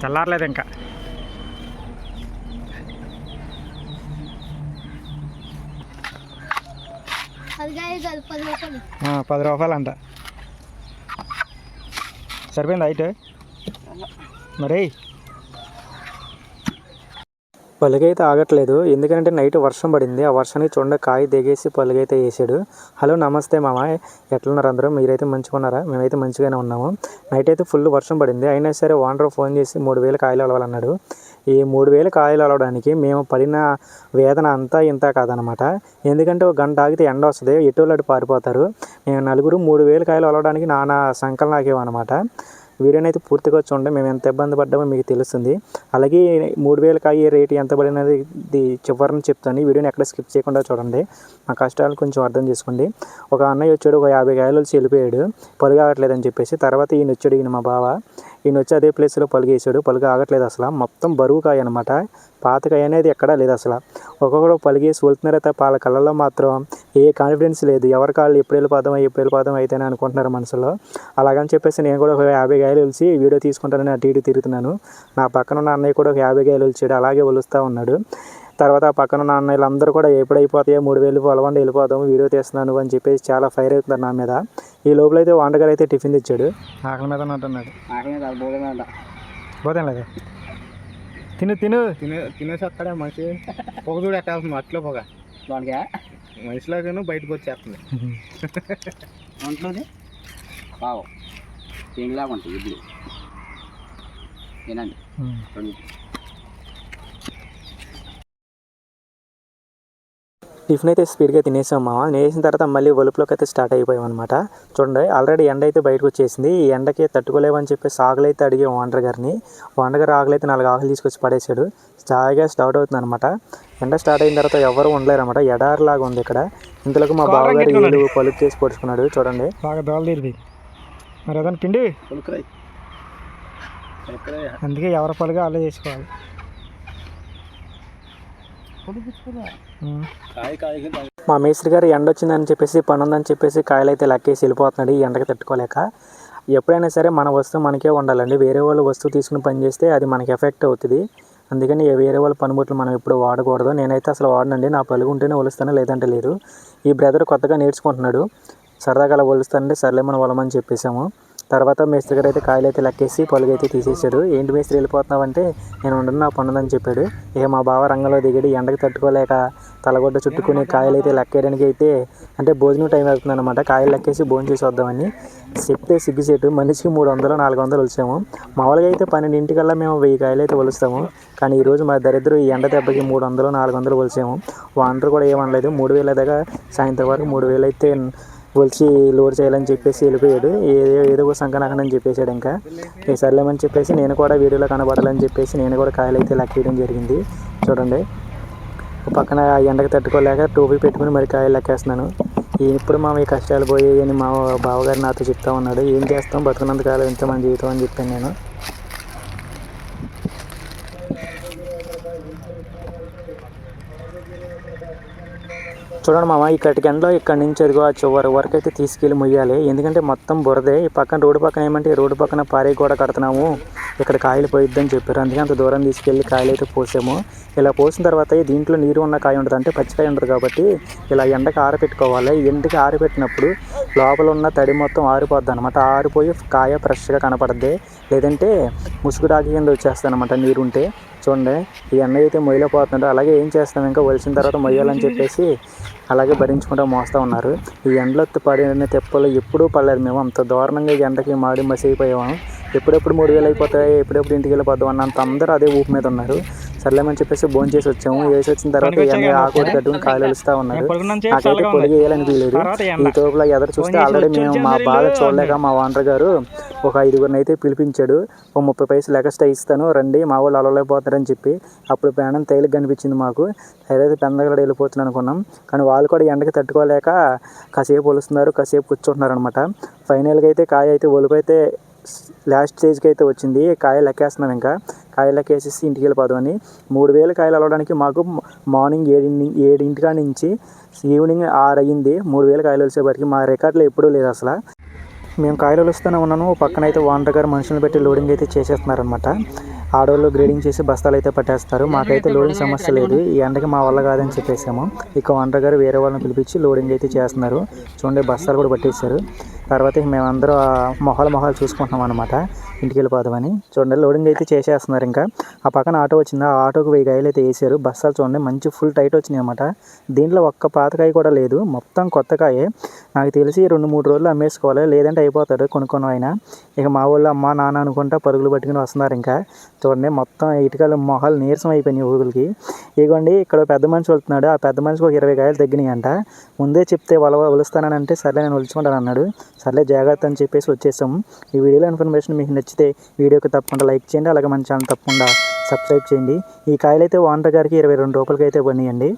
చల్లారలేదు ఇంకా పది రూపాయలు అంట సరిపోయింది హైట్? మరి పలుగైతే ఆగట్లేదు. ఎందుకంటే నైట్ వర్షం పడింది. ఆ వర్షానికి చూడండి కాయ దిగేసి పలుగైతే వేసాడు. హలో నమస్తే మామ. ఎట్లున్నారు అందరూ? మీరైతే మంచిగా ఉన్నారా మేమైతే మంచిగానే ఉన్నాము. నైట్ అయితే ఫుల్ వర్షం పడింది. అయినా సరే ఓనర్ ఫోన్ చేసి మూడు వేలు కాయలు అలవాలన్నాడు. ఈ మూడు వేలు కాయలు అలవడానికి మేము పడిన వేదన అంతా ఇంత కాదనమాట. ఎందుకంటే ఒక గంట ఆగితే ఎండ వస్తుంది. ఎటువంటి అటు పారిపోతారు. మేము నలుగురు మూడు వేలు కాయలు అలవడానికి నానా సంకలం నాకేమన్నమాట వీడియోని అయితే పూర్తిగా చూడండి. మేము ఎంత ఇబ్బంది పడ్డామో మీకు తెలుస్తుంది. అలాగే మూడు వేలకు అయ్యే రేటు ఎంత పడినది ఇది చివరిని చెప్తాను. వీడియోని ఎక్కడ స్కిప్ చేయకుండా చూడండి. మా కష్టాలు కొంచెం అర్థం చేసుకోండి. ఒక అన్నయ్య వచ్చాడు ఒక యాభై కాయలు వచ్చి వెళ్ళిపోయాడు. పలుగు ఆగట్లేదని చెప్పేసి తర్వాత ఈయన వచ్చాడు ఈయన మా బావ. ఈయన వచ్చి అదే ప్లేస్లో పలిగేసాడు వేసాడు పలుగు ఆగట్లేదు అసలు. మొత్తం బరువు కాయ అనమాట పాతకాయ అనేది ఎక్కడా లేదు అసలు. ఒక్కొక్కడు పలిగేసి వెళ్తున్నారే తప్ప వాళ్ళ కళ్ళల్లో మాత్రం ఏ కాన్ఫిడెన్స్ లేదు. ఎవరి కాళ్ళు ఎప్పుడు వెళ్ళిపోదాం ఎప్పుడు వెళ్ళిపోదాం అయితేనే అనుకుంటున్నారు మనసులో. అలాగని చెప్పేసి నేను కూడా ఒక యాభై గాయలు వెలిసి వీడియో తీసుకుంటానని అటు ఇటు తిరుగుతున్నాను. నా పక్కన ఉన్న అన్నయ్య కూడా ఒక యాభై గాయలు వెలిచాడు అలాగే ఒలుస్తూ ఉన్నాడు. తర్వాత ఆ పక్కన ఉన్న అన్నయ్యలు అందరూ కూడా ఎప్పుడు అయిపోతాయో మూడు వేలు పొలవండి వెళ్ళిపోదాం వీడియో తీస్తున్నాను అని చెప్పేసి చాలా ఫైర్ అవుతున్నారు నా మీద. ఈ లోపల అయితే వంటగారు అయితే టిఫిన్ తెచ్చాడు. ఆకలి మీద అంటున్నాడు ఆకలి కాదు భోజనం పోతాం లేదు. తిను తిను. తినే తినేసి వస్తాడే మనిషి. పొగ చూడు వస్తుంది అట్లో పొగ. దానికి మనిషిలాగాను బయటకు వచ్చేస్తుంది. ఒంట్లోది? ఉంటుంది? ఇడ్లీ. తినండి. టిఫిన్ అయితే స్పీడ్గా తినేసాం మామ. తినేసిన తర్వాత మళ్ళీ ఒలుపులోకి అయితే స్టార్ట్ అయిపోయాం అనమాట చూడండి ఆల్రెడీ ఎండ అయితే బయటకు వచ్చేసింది. ఈ ఎండకి తట్టుకోలేమని చెప్పేసి ఆకులు అయితే అడిగాం ఓనర్ గారిని. ఓనర్ గారు ఆకులు అయితే నాలుగు ఆకులు తీసుకొచ్చి పడేసాడు చాయగా స్టార్ట్ అవుతుంది అనమాట ఎండ స్టార్ట్ అయిన తర్వాత ఎవరు ఉండలేరు అనమాట ఎడారిలాగా ఉంది ఇక్కడ. ఇంతలోకి మా బావగారు ఏడు పలుకు చేసి పొడుచుకున్నాడు. చూడండి. బాగా దోలదీరిది. మరి అదని పిండి? అందుకే ఎవరి పలుగా అలా చేసుకోవాలి. మా మేస్త్రి గారు ఎండ వచ్చిందని చెప్పేసి పని ఉందని చెప్పేసి కాయలు అయితే లక్కేసి వెళ్ళిపోతున్నాడు. ఈ ఎండకి తట్టుకోలేక ఎప్పుడైనా సరే మన వస్తువు మనకే ఉండాలండి. వేరే వాళ్ళు వస్తువు తీసుకుని పని చేస్తే అది మనకి ఎఫెక్ట్ అవుతుంది. అందుకని వేరే వాళ్ళ పనిముట్లు మనం ఎప్పుడు వాడకూడదు. నేనైతే అసలు వాడనండి. నా పలుగు ఉంటేనే ఒలుస్తాను లేదంటే లేదు. ఈ బ్రదర్ కొత్తగా నేర్చుకుంటున్నాడు. సరదాగా అలా ఒలుస్తానంటే సర్లే మనం వలమని చెప్పేసాము. తర్వాత మేస్త్రి గారు అయితే కాయలు అయితే లెక్కేసి పలుగు అయితే తీసేసాడు ఏంటి మేస్త్రి వెళ్ళిపోతున్నావు అంటే నేను ఉండను నా పనుందని చెప్పాడు. ఇక మా బావ రంగంలో దిగడి. ఎండకు తట్టుకోలేక తలగొడ్డ చుట్టుకుని కాయలు అయితే లెక్కేయడానికి అయితే అంటే భోజనం టైం అవుతుంది అనమాట కాయలు లెక్కేసి భోజనం చేసి వద్దామని చెప్తే సిగ్గుసేటు మనిషికి మూడు వందలు నాలుగు వందలు వచ్చాము. మామూలుగా అయితే పన్నెండింటికల్లా మేము వెయ్యి కాయలు అయితే ఒలుస్తాము. కానీ ఈరోజు మా దరిద్రం ఈ ఎండ దెబ్బకి మూడు వందలు నాలుగు వందలు ఒలిసాము వాంటర్ కూడా ఏమనలేదు. మూడు వేల దాకా సాయంత్రం వరకు మూడు వేలు అయితే ఒలిచి లోడ్ చేయాలని చెప్పేసి వెళ్ళిపోయాడు. ఏదో ఏదో ఒక సంకనకనని చెప్పేశాడు ఇంకా. ఈ సర్లేమని చెప్పేసి నేను కూడా వీడియోలో కనబడాలని చెప్పేసి నేను కూడా కాయలు అయితే లెక్కేయడం జరిగింది. చూడండి. పక్కన ఎండకు తట్టుకోలేక టోపీ పెట్టుకుని మరి కాయలు లెక్కేస్తున్నాను. ఇప్పుడు మా ఈ కష్టాలు పోయి అని మా బావగారు నాతో చెప్తా ఉన్నాడు. ఏం చేస్తాం? బతుకున్నంత కాలం ఇంత మన జీవితం అని చెప్పాను నేను. చూడండి మామ ఈ కటికెండలో ఇక్కడ నుంచి అదిగో ఆ చివరి వరకు అయితే తీసుకెళ్ళి ముయ్యాలి. ఎందుకంటే మొత్తం బురదే. ఈ పక్కన రోడ్డు పక్కన ఏమంటే ఈ రోడ్డు పక్కన పారే గోడ కడుతున్నాము. ఇక్కడ కాయలు పోయిద్దని చెప్పారు. అందుకే అంత దూరం తీసుకెళ్ళి కాయలు అయితే పోసాము. ఇలా పోసిన తర్వాత దీంట్లో నీరు ఉన్న కాయ ఉండదు. అంటే పచ్చికాయ ఉంటుంది కాబట్టి ఇలా ఎండకి ఆరబెట్టుకోవాలి ఎండకి ఆరబెట్టినప్పుడు లోపల ఉన్న తడి మొత్తం ఆరిపోద్ది అనమాట ఆరిపోయి కాయ ఫ్రెష్గా కనపడద్ది. లేదంటే ముసుగు రాగి కింద వచ్చేస్తుంది అనమాట నీరు ఉంటే చూడండి ఈ ఎండ అయితే మొయ్యలేకపోతున్నాడు అలాగే ఏం చేస్తాం? ఇంకా వలిసిన తర్వాత మొయ్యాలని చెప్పేసి అలాగే భరించుకుంటూ మోస్తూ ఉన్నారు. ఈ ఎండలో పడిన తెప్పలు ఎప్పుడూ పడలేదు మేము. అంత దారుణంగా ఈ ఎండకి మాడి మసి అయిపోయాము ఎప్పుడెప్పుడు మూడు వేలు అయిపోతాయి ఎప్పుడెప్పుడు ఇంటికి వెళ్ళిపోతాం అన్నంత అందరూ అదే ఊపు మీద ఉన్నారు. సర్లేమని చెప్పేసి భోజనం చేసి వచ్చాము. వేసి వచ్చిన తర్వాత ఆకుడు కట్టుకుని కాయలు వెలుస్తూ ఉన్నారు నాకైతే పొడిగి వేయాలనిపించలేదు ఈ తోపులో ఎదురు చూస్తే ఆల్రెడీ మేము మా బాధ చూడలేక మా ఓనర్ గారు ఒక ఐదుగురిని అయితే పిలిపించాడు. ఓ ముప్పై పైసలు ఎక్స్ట్రా ఇస్తాను రండి మా వాళ్ళు అలవలేకపోతారని చెప్పి అప్పుడు ప్రాణం తేలిక కనిపించింది మాకు. ఏదైతే పెందగడ వెళ్ళిపోతుంది అనుకున్నాం. కానీ వాళ్ళు కూడా ఎండకి తట్టుకోలేక కాసేపు ఒలుస్తున్నారు కాసేపు కూర్చుంటున్నారు అనమాట ఫైనల్గా అయితే కాయ అయితే ఒలుపు అయితే లాస్ట్ స్టేజ్కి అయితే వచ్చింది. కాయలు ఎక్కేస్తున్నాం ఇంకా. కాయలు ఎక్కేసేసి ఇంటికి వెళ్ళిపోదామని మూడు వేల కాయలు అలవడానికి మాకు మార్నింగ్ ఏడింటి ఏడింటికా నుంచి ఈవినింగ్ ఆరు అయ్యింది. మూడు వేల కాయలు వచ్చేపటికి మా రికార్డులో ఎప్పుడూ లేదు అసలు. మేము కాయలు వస్తూనే ఉన్నాను. పక్కన అయితే వాంటర్ గారు మనుషులను పెట్టి లోడింగ్ అయితే చేసేస్తున్నారనమాట ఆడవాళ్ళు గ్రేడింగ్ చేసి బస్తాలు అయితే పట్టేస్తారు. మాకైతే లోడింగ్ సమస్య లేదు. ఈ ఎండకి మా వల్ల కాదని చెప్పేసాము. ఇక వంటర్ గారు వేరే వాళ్ళని పిలిపించి లోడింగ్ అయితే చేస్తున్నారు. చూడండి బస్తాలు కూడా పట్టేశారు. తర్వాత మేమందరం ఆ మొహాలు మొహాలు చూసుకుంటున్నాం అనమాట ఇంటికి వెళ్ళిపోదామని. చూడండి లోడింగ్ అయితే చేసేస్తున్నారు ఇంకా. ఆ పక్కన ఆటో వచ్చింది. ఆ ఆటోకి వెయ్యి కాయలు అయితే వేసారు బస్తాలు చూడండి మంచి ఫుల్ టైట్ వచ్చినాయి అనమాట దీంట్లో ఒక్క పాతకాయ కూడా లేదు. మొత్తం కొత్త కాయే. నాకు తెలిసి రెండు మూడు రోజులు అమ్మేసుకోవాలి. లేదంటే అయిపోతాడు కొనుక్కొని అయినా. ఇక మా వాళ్ళు అమ్మ నాన్న అనుకుంటా పరుగులు పట్టుకుని వస్తున్నారు ఇంకా. చూడండి మొత్తం ఇటుకలు మొహాలు నీరసం అయిపోయినాయి ఊగులకి. ఇగోండి ఇక్కడ పెద్ద మనిషి వెళ్తున్నాడు. ఆ పెద్ద మనిషికి ఒక ఇరవై కాయలు తగ్గినాయి అంట ముందే చెప్తే వల వలుస్తానని అంటే సర్లే నేను ఒలుచుకుంటాను అన్నాడు. సర్లే జాగ్రత్త అని చెప్పేసి వచ్చేసాం. ఈ వీడియోలో ఇన్ఫర్మేషన్ మీకు నచ్చితే వీడియోకి తప్పకుండా లైక్ చేయండి. అలాగే మన ఛానల్ తప్పకుండా సబ్స్క్రైబ్ చేయండి. ఈ కాయలు అయితే ఓనర్ గారికి ఇరవై రెండు రూపాయలకి అయితే పడినాయండి.